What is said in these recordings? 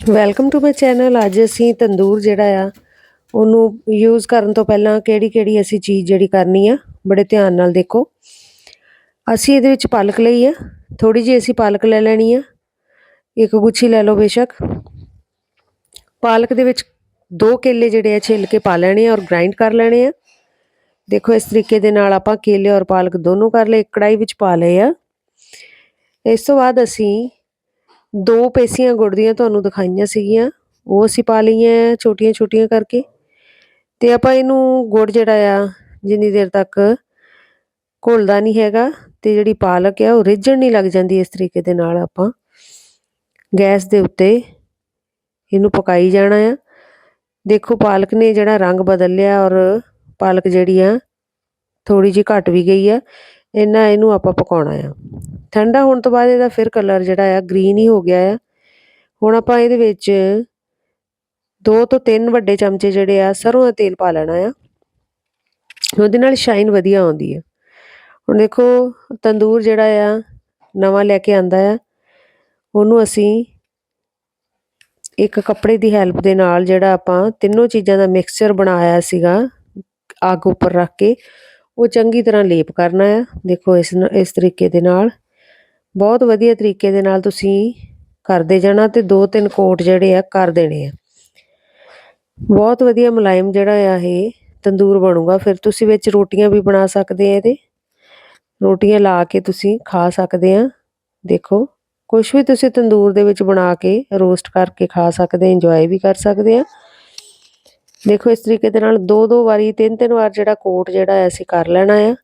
Welcome to my channel. ਅੱਜ ਅਸੀਂ ਤੰਦੂਰ ਜਿਹੜਾ ਆ, ਉਹਨੂੰ ਯੂਜ਼ ਕਰਨ ਤੋਂ ਪਹਿਲਾਂ ਕਿਹੜੀ ਕਿਹੜੀ ਅਸੀਂ ਚੀਜ਼ ਜਿਹੜੀ ਕਰਨੀ ਆ, ਬੜੇ ਧਿਆਨ ਨਾਲ ਦੇਖੋ। ਅਸੀਂ ਇਹਦੇ ਵਿੱਚ ਪਾਲਕ ਲਈ ਆ ਥੋੜੀ ਜਿਹੀ ਅਸੀਂ ਪਾਲਕ ਲੈ ਲੈਣੀ ਆ। ਇੱਕ ਗੁੱਛੀ ਲੈ ਲਓ ਬੇਸ਼ੱਕ। ਪਾਲਕ ਦੇ ਵਿੱਚ ਦੋ ਕੇਲੇ ਜਿਹੜੇ ਆ ਛਿੱਲ ਕੇ ਪਾ ਲੈਣੇ ਆ ਔਰ ਗ੍ਰਾਈਂਡ ਕਰ ਲੈਣੇ ਆ। ਦੇਖੋ ਇਸ ਤਰੀਕੇ ਦੇ ਨਾਲ ਆਪਾਂ ਕੇਲੇ ਔਰ ਪਾਲਕ ਦੋਨੋਂ ਕਰ ਲਏ, ਇੱਕ ਕੜਾਈ ਵਿੱਚ ਪਾ ਲਏ ਆ। ਇਸ ਤੋਂ ਬਾਅਦ ਅਸੀਂ ਦੋ ਪੇਸੀਆਂ ਗੁੜ ਦੀਆਂ ਤੁਹਾਨੂੰ ਦਿਖਾਈਆਂ ਸੀਗੀਆਂ, ਉਹ ਅਸੀਂ ਪਾ ਲਈਆਂ ਛੋਟੀਆਂ ਛੋਟੀਆਂ ਕਰਕੇ। ਤੇ ਆਪਾਂ ਇਹਨੂੰ ਗੁੜ ਜਿਹੜਾ ਆ, ਜਿੰਨੀ ਦੇਰ ਤੱਕ ਘੁਲਦਾ ਨਹੀਂ ਹੈਗਾ ਤੇ ਜਿਹੜੀ ਪਾਲਕ ਆ, ਉਹ ਰਿੱਝਣ ਨਹੀਂ ਲੱਗ ਜਾਂਦੀ ਇਸ ਤਰੀਕੇ ਦੇ ਨਾਲ ਆਪਾਂ। ਗੈਸ ਦੇ ਉੱਤੇ ਇਹਨੂੰ ਪਕਾਈ ਜਾਣਾ ਆ। ਦੇਖੋ ਪਾਲਕ ਨੇ ਜਿਹੜਾ ਰੰਗ ਬਦਲ ਲਿਆ ਔਰ ਪਾਲਕ ਜਿਹੜੀ ਆ ਥੋੜੀ ਜਿਹੀ ਘਟ ਵੀ ਗਈ ਆ ਇਹਨਾਂ ਇਹਨੂੰ ਆਪਾਂ ਪਕਾਉਣਾ ਆ। ਠੰਡਾ ਹੋਣ ਤੋਂ ਬਾਅਦ ਇਹਦਾ ਫਿਰ ਕਲਰ ਜਿਹੜਾ ਆ ਗ੍ਰੀਨ ਹੀ ਹੋ ਗਿਆ ਆ। ਹੁਣ ਆਪਾਂ ਇਹਦੇ ਵਿੱਚ ਦੋ ਤੋਂ ਤਿੰਨ ਵੱਡੇ ਚਮਚੇ ਜਿਹੜੇ ਆ, ਸਰੋਂ ਦਾ ਤੇਲ ਪਾ ਲੈਣਾ ਆ। ਉਹਦੇ ਨਾਲ ਸ਼ਾਈਨ ਵਧੀਆ ਆਉਂਦੀ ਆ। ਹੁਣ ਦੇਖੋ, ਤੰਦੂਰ ਜਿਹੜਾ ਆ, ਨਵਾਂ ਲੈ ਕੇ ਆਂਦਾ ਆ। ਉਹਨੂੰ ਅਸੀਂ ਇੱਕ ਕੱਪੜੇ ਦੀ ਹੈਲਪ ਦੇ ਨਾਲ ਜਿਹੜਾ ਆਪਾਂ ਤਿੰਨੋਂ ਚੀਜ਼ਾਂ ਦਾ ਮਿਕਸਚਰ ਬਣਾਇਆ ਸੀਗਾ, ਅੱਗ ਉੱਪਰ ਰੱਖ ਕੇ, ਉਹ ਚੰਗੀ ਤਰ੍ਹਾਂ ਲੇਪ ਕਰਨਾ ਆ। ਦੇਖੋ ਇਸ ਇਸ ਤਰੀਕੇ ਦੇ ਨਾਲ। ਬਹੁਤ ਵਧੀਆ ਤਰੀਕੇ ਦੇ ਨਾਲ ਤੁਸੀਂ ਕਰਦੇ ਜਾਣਾ ਤੇ ਦੋ ਤਿੰਨ ਕੋਟ ਜਿਹੜੇ ਆ ਕਰ ਦੇਣੇ ਆ। ਬਹੁਤ ਵਧੀਆ ਮੁਲਾਇਮ ਜਿਹੜਾ ਆ ਇਹ ਤੰਦੂਰ ਬਣੂਗਾ। ਫਿਰ ਤੁਸੀਂ ਵਿੱਚ ਰੋਟੀਆਂ ਵੀ ਬਣਾ ਸਕਦੇ ਆ ਇਹਦੇ। ਰੋਟੀਆਂ ਲਾ ਕੇ ਤੁਸੀਂ ਖਾ ਸਕਦੇ ਆ। ਦੇਖੋ ਕੁਝ ਵੀ ਤੁਸੀਂ ਤੰਦੂਰ ਦੇ ਵਿੱਚ ਬਣਾ ਕੇ ਰੋਸਟ ਕਰਕੇ ਖਾ ਸਕਦੇ, ਇੰਜੋਏ ਵੀ ਕਰ ਸਕਦੇ ਆ। ਦੇਖੋ, ਇਸ ਤਰੀਕੇ ਦੇ ਨਾਲ ਦੋ ਦੋ ਵਾਰੀ ਤਿੰਨ ਤਿੰਨ ਵਾਰ ਜਿਹੜਾ ਕੋਟ ਜਿਹੜਾ ਅਸੀਂ ਕਰ ਲੈਣਾ ਆ।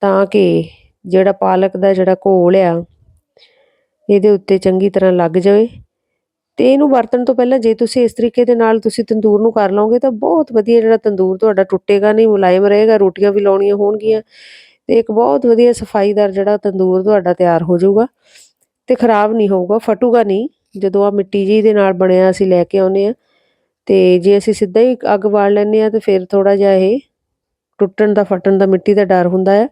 ਤਾਂ ਕਿ ਜਿਹੜਾ ਪਾਲਕ ਦਾ ਜਿਹੜਾ ਘੋਲ ਆ, ਇਹਦੇ ਉੱਤੇ ਚੰਗੀ ਤਰ੍ਹਾਂ ਲੱਗ ਜਾਵੇ। ਤੇ ਇਹਨੂੰ ਵਰਤਣ ਤੋਂ ਪਹਿਲਾਂ ਜੇ ਤੁਸੀਂ ਇਸ ਤਰੀਕੇ ਦੇ ਨਾਲ ਤੁਸੀਂ ਤੰਦੂਰ ਨੂੰ ਕਰ ਲਓਗੇ ਤਾਂ ਬਹੁਤ ਵਧੀਆ ਜਿਹੜਾ ਤੰਦੂਰ ਤੁਹਾਡਾ ਟੁੱਟੇਗਾ ਨਹੀਂ, ਮੁਲਾਇਮ ਰਹੇਗਾ, ਰੋਟੀਆਂ ਵੀ ਲਾਉਣੀਆਂ ਹੋਣਗੀਆਂ। ਤੇ ਇੱਕ ਬਹੁਤ ਵਧੀਆ ਸਫਾਈਦਾਰ ਜਿਹੜਾ ਤੰਦੂਰ ਤੁਹਾਡਾ ਤਿਆਰ ਹੋ ਜਾਊਗਾ ਤੇ ਖਰਾਬ ਨਹੀਂ ਹੋਊਗਾ, ਫਟੂਗਾ ਨਹੀਂ। ਜਦੋਂ ਆ ਮਿੱਟੀ ਜੀ ਦੇ ਨਾਲ ਬਣਿਆ ਅਸੀਂ ਲੈ ਕੇ ਆਉਨੇ ਆ ਤੇ ਜੇ ਅਸੀਂ ਸਿੱਧਾ ਹੀ ਅੱਗ ਬਾਲ ਲੈਨੇ ਆ ਤੇ ਫਿਰ ਥੋੜਾ ਜਿਹਾ ਇਹ ਟੁੱਟਣ ਦਾ, ਫਟਣ ਦਾ ਮਿੱਟੀ ਦਾ ਡਰ ਹੁੰਦਾ ਹੈ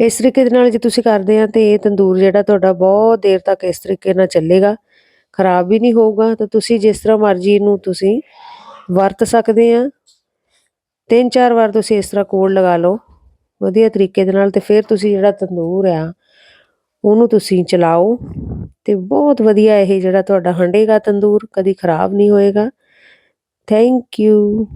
ਇਸ ਤਰੀਕੇ ਦੇ ਨਾਲ ਜੇ ਤੁਸੀਂ ਕਰਦੇ ਆ ਤੇ ਇਹ ਤੰਦੂਰ ਜਿਹੜਾ ਤੁਹਾਡਾ ਬਹੁਤ ਦੇਰ ਤੱਕ ਇਸ ਤਰੀਕੇ ਨਾਲ ਚੱਲੇਗਾ। ਖਰਾਬ ਵੀ ਨਹੀਂ ਹੋਊਗਾ ਤਾਂ ਤੁਸੀਂ ਜਿਸ ਤਰ੍ਹਾਂ ਮਰਜ਼ੀ ਇਹਨੂੰ ਤੁਸੀਂ ਵਰਤ ਸਕਦੇ ਆ। ਤਿੰਨ ਚਾਰ ਵਾਰ ਤੁਸੀਂ ਇਸ ਤਰ੍ਹਾਂ ਕੋਲ ਲਗਾ ਲਓ। ਵਧੀਆ ਤਰੀਕੇ ਦੇ ਨਾਲ ਤੇ ਫਿਰ ਤੁਸੀਂ ਜਿਹੜਾ ਤੰਦੂਰ ਆ, ਉਹਨੂੰ ਤੁਸੀਂ ਚਲਾਓ ਤੇ ਬਹੁਤ ਵਧੀਆ ਇਹ ਜਿਹੜਾ ਤੁਹਾਡਾ ਹੰਡੇਗਾ ਤੰਦੂਰ, ਕਦੀ ਖਰਾਬ ਨਹੀਂ ਹੋਏਗਾ। Thank you.